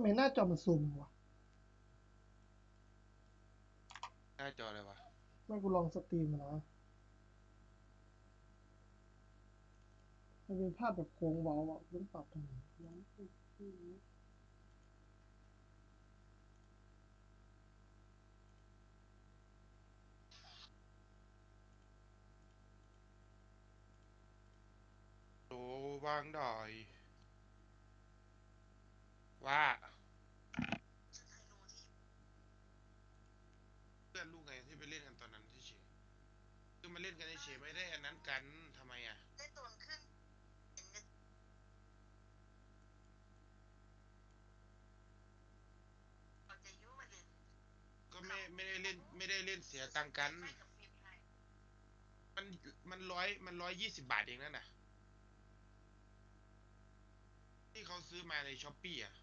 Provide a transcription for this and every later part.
ำไมหน้าจอมันซูมวะหน้าจออะไรวะ ไม่กูลองสตรีมมานะมันเป็นภาพแบบโค้งเว้าอะต้องปรับตรงไหนยังไม่รู้โตวางดอย ว่าเพื่อนลูกไงที่ไปเล่นกันตอนนั้นที่เฉยคือ มาเล่นกันเฉยๆไม่ได้อันนั้นกันทำไมอะ ได้ตัวขึ้นเห็นเงินเราจะยุ่งมาเด่นก็ไม่ไม่ได้เล่นไม่ได้เล่นเสียตังค์กันให้กับฟิล์มไทยมันมันร้อยมันร้อยยี่สิบาทเองนั่นน่ะ ที่เขาซื้อมาในช้อปปี้อะ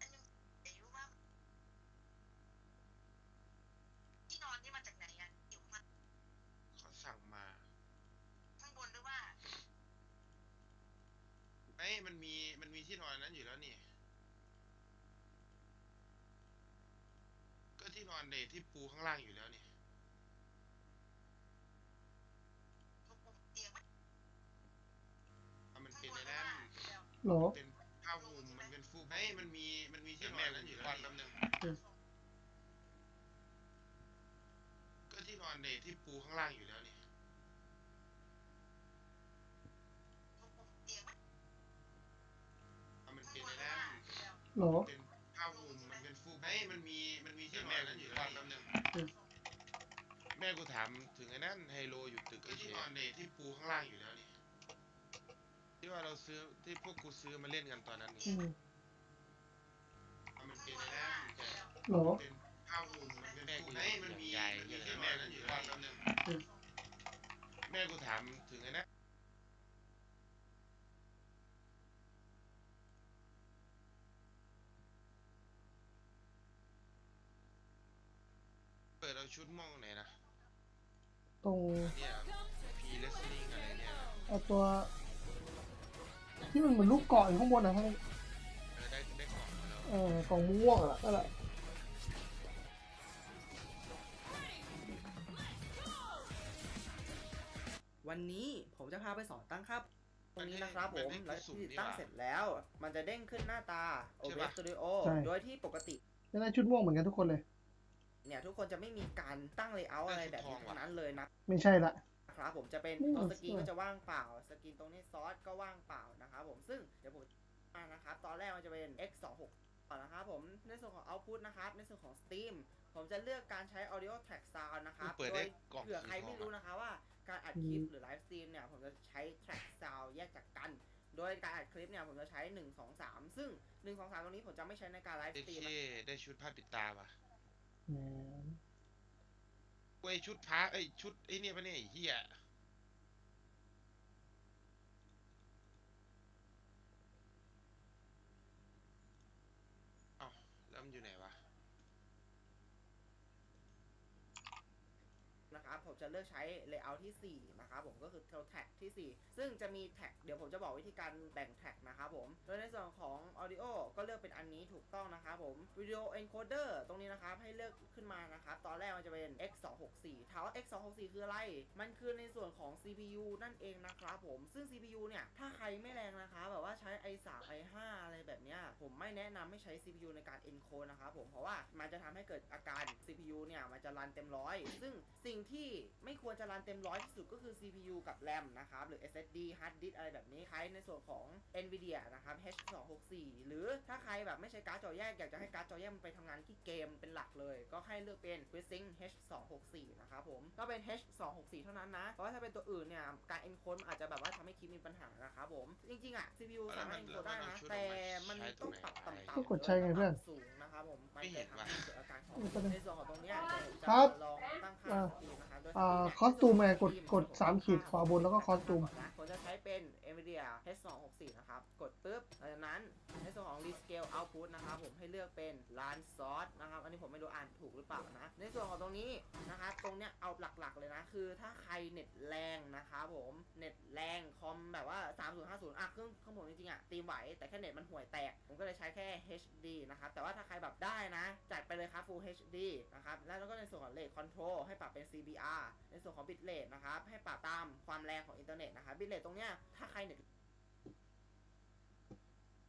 อันนึงจะยุ่งว่าที่นอนนี่มาจากไหนอะอยู่มา เขาสั่งมา ข้างบนหรือว่า ไม่มันมีมันมีที่นอนนั้นอยู่แล้วนี่ ก็ที่นอนเดที่ปูข้างล่างอยู่แล้วนี่ทุกมุมเตียงมันเอามันข้างเป็นบนในหรือนั้นว่าเดี๋ยวเหรอเป็นผ้าห่มมันเป็นฟูกไม่มันมีมันมีที่นอนนั้นอยู่แล้วนี่ก็ที่นอนเดที่ปูข้างล่างอยู่แล้วนี่ ทุกมุมเตียงมัน เอามัน ข้าง เป็น บ ใน นหรือ นั้ ว่าน เดี๋ยว เหรอเป็นผ้าห่มมันเป็นฟูกไม่มันมีมันมีที่นอนนั้นอยู่แล้วนี่แม่กูถามถึงไอ้นั่นไฮโลอยู่ตึกไอ้ที่นอนเดที่ปูข้างล่างอยู่แล้วนี่ที่ว่าเราซื้อที่พวกกูซื้อมาเล่นกันตอนนั้นนี่อืมเอามันข้างเป็นบในนหรือนั้ว่านเดี๋ยวเหรอเป็นผ้าห่มมันเป็นฟูกไม่มันมีมันมีที่นอนนั้นอยู่แล้วนี่แม่กูถามถึงไอ้นั่น ปิดเอาชุดม่วงไหนนะตรงเนี่ยพีเลสลิงอะไรเนี่ยเอาตัว ที่มันเหมือนลูกเกาะอยู่ข้างบนนะข้างเออได้ได้ของมาแล้วเออกล่องม่วงๆอะนั่นแหละวันนี้ผมจะพาไปสอนตั้งค่าตรงนี้นะครับผมมันหลัให้งสุ่จากมที่นี่ตั้งหว่าเสร็จแล้ว มันจะเด้งขึ้นหน้าตาใช่ OBS ปะ Studio ใช่โดยที่ปกติจะได้ชุดม่วงเหมือนกันทุกคนเลย เนี่ย ทุกคนจะไม่มีการตั้งเลเยอร์อะไรแบบนี้ได้ชุดทองว่ะทั้งนั้นเลยนะ ไม่ใช่ละครับผมจะเป็นอืมตัวสกรีนสวยก็จะว่างเปล่า สกรีนตรงนี้ซอสก็ว่างเปล่านะครับผมซึ่งเดี๋ยวผมอ่านะครับตอนแรกมันจะเป็น x26 ก่อนนะครับผมในส่วนของ output นะครับในส่วนของ Steam ผมจะเลือกการใช้ audio track sound นะครับเปิดโดได้ยกล่องเผื่อใครสีทองไม่รู้อะนะคะว่าการอัดคลิปหรือไลฟ์สตรีมเนี่ยผมจะใช้ track sound แยกจากกัน โดยการอัดคลิปเนี่ยผมจะใช้ 1 2 3 ซึ่ง 1 2 3 ตรงนี้ผมจะไม่ใช้ในการไลฟ์ได้สตรีมเท่ได้ชุดผ้าปิดตาป่ะ ไอชุดพระไอชุดไอเนี่ยปะเนี่ยไอ้เฮียเอ้าแล้วมันอยู่ไหนวะ นะครับผม จะเลือกใช้ layout ที่ 4 นะครับผมก็คือ tail tag ที่ 4 ซึ่งจะมีแท็กเดี๋ยวผมจะบอกวิธีการแบ่งแท็กนะครับผม โดยในส่วนของ audio ก็เลือกเป็นอันนี้ถูกต้องนะครับผม video encoder ตรงนี้นะครับให้เลือกขึ้นมานะครับ ตอนแรกมันจะเป็น x 2ามว่า x 2 6 4 คืออะไร มันคือในส่วนของ CPU นั่นเองนะครับผม ซึ่ง CPU เนี่ย ถ้าใครไม่แรงนะคะแบบว่าใช้ i 3 i 5 อะไรแบบเนี้ย ผมไม่แนะนำให้ใช้ CPU ในการ encode นะครับผม เพราะว่ามันจะทำให้เกิดอาการ CPU เนี่ย มันจะรันเต็มร้อย ซึ่งสิ่งที่ไม่ควรจะรันเต็มร้อยที่สุดก็คือ CPU กับ RAM นะครับ หรือ SSD hard disk อะไรแบบนี้ ใช้ในส่วนของ NVIDIA นะครับ H264 หรือถ้าใครแบบไม่ใช้การ์ดจอแยก อยากจะให้การ์ดจอแยกมันไปทำงานที่เกมเป็นหลักเลย ก็ให้เลือกเป็น FreeSync H264 นะครับผมก็เป็น H264 เท่านั้นนะ เพราะว่าถ้าเป็นตัวอื่นเนี่ย การ encode มันอาจจะแบบว่าทำให้คลิปมีปัญหานะครับผม จริง ๆ อะ CPU สามารถ encode ได้นะ แต่มันต้องปรับต่ำๆก็กดใช้ไงเพื่อนสูงนะครับผมมันไม่เห็จะนทำว่ะให้เกิดอาการของอืมก็ได้ในส่วนของตรงเนี้ยเดี๋ยวผมจะครับลองตั้งค่าอ่าสตรีมนะครับโดยอ่าสตรีมเนี่ยคอสตูมไงกดกดสามขีดขวาบนแล้วก็คอสตูมผมจะใช้เป็นเป็น NVIDIA H264 นะครับ กดปุ๊บหลัง จากนั้นในส่วนของ Rescale Output นะครับผมให้เลือกเป็น LAN Source นะครับ อันนี้ผมไม่รู้อ่านถูกหรือเปล่านะ ในส่วนของตรงนี้นะครับตรงเนี้ยเอาหลักๆเลยนะ คือถ้าใครเน็ตแรงนะครับผมเน็ตแรงคอมแบบว่า 3050 อะเครื่องข้างบนจริงๆอะตีมไหว แต่แค่เน็ตมันห่วยแตก ผมก็เลยใช้แค่ HD นะครับ แต่ว่าถ้าใครแบบได้นะ จัดไปเลยครับ Full HD นะครับ แล้วก็ในส่วนของ Rate Control ให้ปรับเป็น CBR ในส่วนของ Bitrate นะครับให้ปรับตามความแรงของอินเทอร์เน็ตนะครับ Bitrate ตรงเนี้ยถ้าใครเน็ต